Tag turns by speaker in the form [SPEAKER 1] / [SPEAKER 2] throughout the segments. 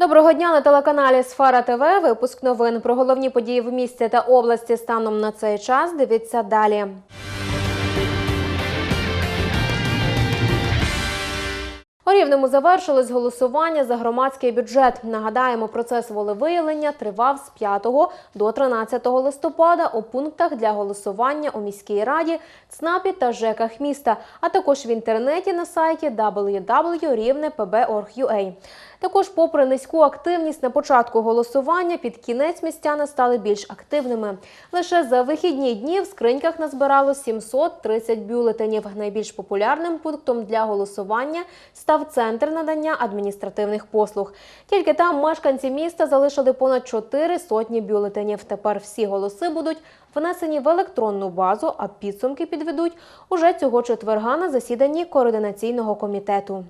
[SPEAKER 1] Доброго дня на телеканалі Сфера ТВ. Випуск новин про головні події в місті та області станом на цей час. Дивіться далі. У Рівному завершилось голосування за громадський бюджет. Нагадаємо, процес волевиявлення тривав з 5 до 13 листопада у пунктах для голосування у міській раді, ЦНАПі та ЖЕКах міста, а також в інтернеті на сайті www.rivne.pb.org.ua. Також, попри низьку активність на початку голосування, під кінець містяни стали більш активними. Лише за вихідні дні в скриньках назбирало 730 бюлетенів. Найбільш популярним пунктом для голосування став центр надання адміністративних послуг. Тільки там мешканці міста залишили понад 4 сотні бюлетенів. Тепер всі голоси будуть внесені в електронну базу, а підсумки підведуть уже цього четверга на засіданні координаційного комітету.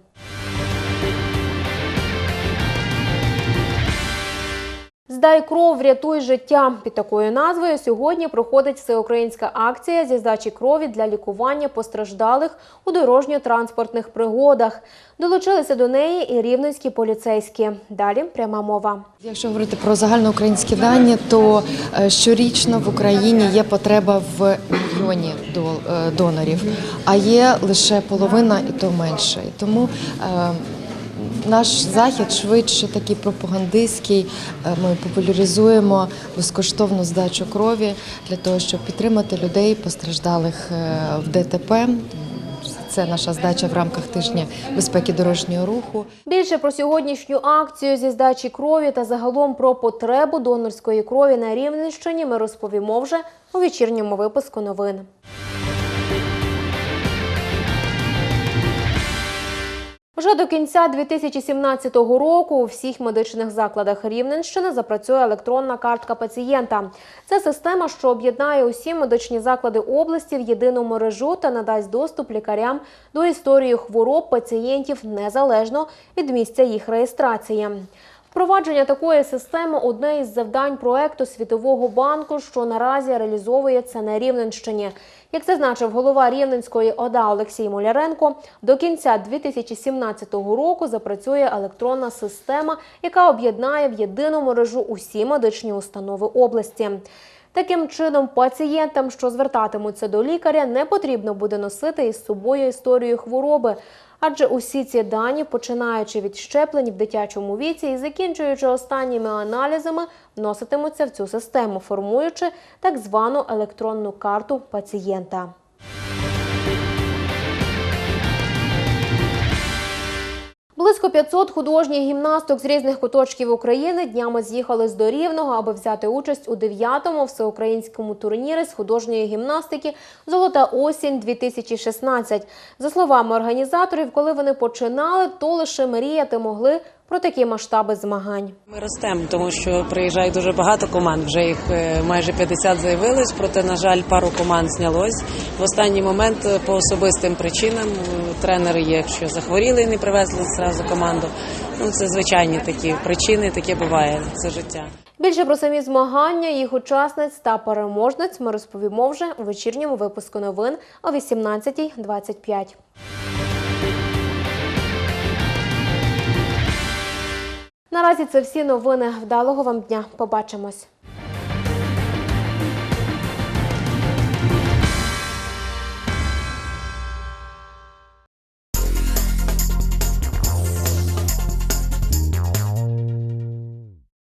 [SPEAKER 1] Здай кров, врятуй життя. Під такою назвою сьогодні проходить всеукраїнська акція зі здачі крові для лікування постраждалих у дорожньо-транспортних пригодах. Долучилися до неї і рівненські поліцейські. Далі пряма мова.
[SPEAKER 2] Якщо говорити про загальноукраїнські дані, то е, щорічно в Україні є потреба в мільйоні е, донорів, а є лише половина і то менше. Тому е, наш захід швидше такий пропагандистський. Е, Ми популяризуємо безкоштовну здачу крові для того, щоб підтримати людей, постраждалих е, в ДТП. Це наша здача в рамках тижня безпеки дорожнього руху.
[SPEAKER 1] Більше про сьогоднішню акцію зі здачі крові та загалом про потребу донорської крові на Рівненщині ми розповімо вже у вечірньому випуску новин. Вже до кінця 2017 року у всіх медичних закладах Рівненщини запрацює електронна картка пацієнта. Це система, що об'єднає усі медичні заклади області в єдину мережу та надасть доступ лікарям до історії хвороб пацієнтів незалежно від місця їх реєстрації. Впровадження такої системи одне із завдань проекту Світового банку, що наразі реалізовується на Рівненщині. Як зазначив голова Рівненської ОДА Олексій Моляренко, до кінця 2017 року запрацює електронна система, яка об'єднає в єдину мережу усі медичні установи області. Таким чином, пацієнтам, що звертатимуться до лікаря, не потрібно буде носити із собою історію хвороби, адже усі ці дані, починаючи від щеплень в дитячому віці і закінчуючи останніми аналізами, вноситимуться в цю систему, формуючи так звану електронну карту пацієнта. Близько 500 художніх гімнасток з різних куточків України днями з'їхали з до Рівного, аби взяти участь у 9-му всеукраїнському турнірі з художньої гімнастики Золота осінь 2016 За словами організаторів, коли вони починали, то лише мріяти могли про такі масштаби змагань.
[SPEAKER 3] Ми ростемо, тому що приїжджає дуже багато команд. Вже їх е, майже 50 заявилось. Проте, на жаль, пару команд знялось. В останній момент е, по особистим причинам е, тренери є, якщо захворіли і не привезли зразу команду. Ну це звичайні такі причини. Таке буває. Це життя.
[SPEAKER 1] Більше про самі змагання, їх учасниць та переможниць ми розповімо вже у вечірньому випуску новин о 18.25. Наразі це всі новини. Вдалого вам дня. Побачимось.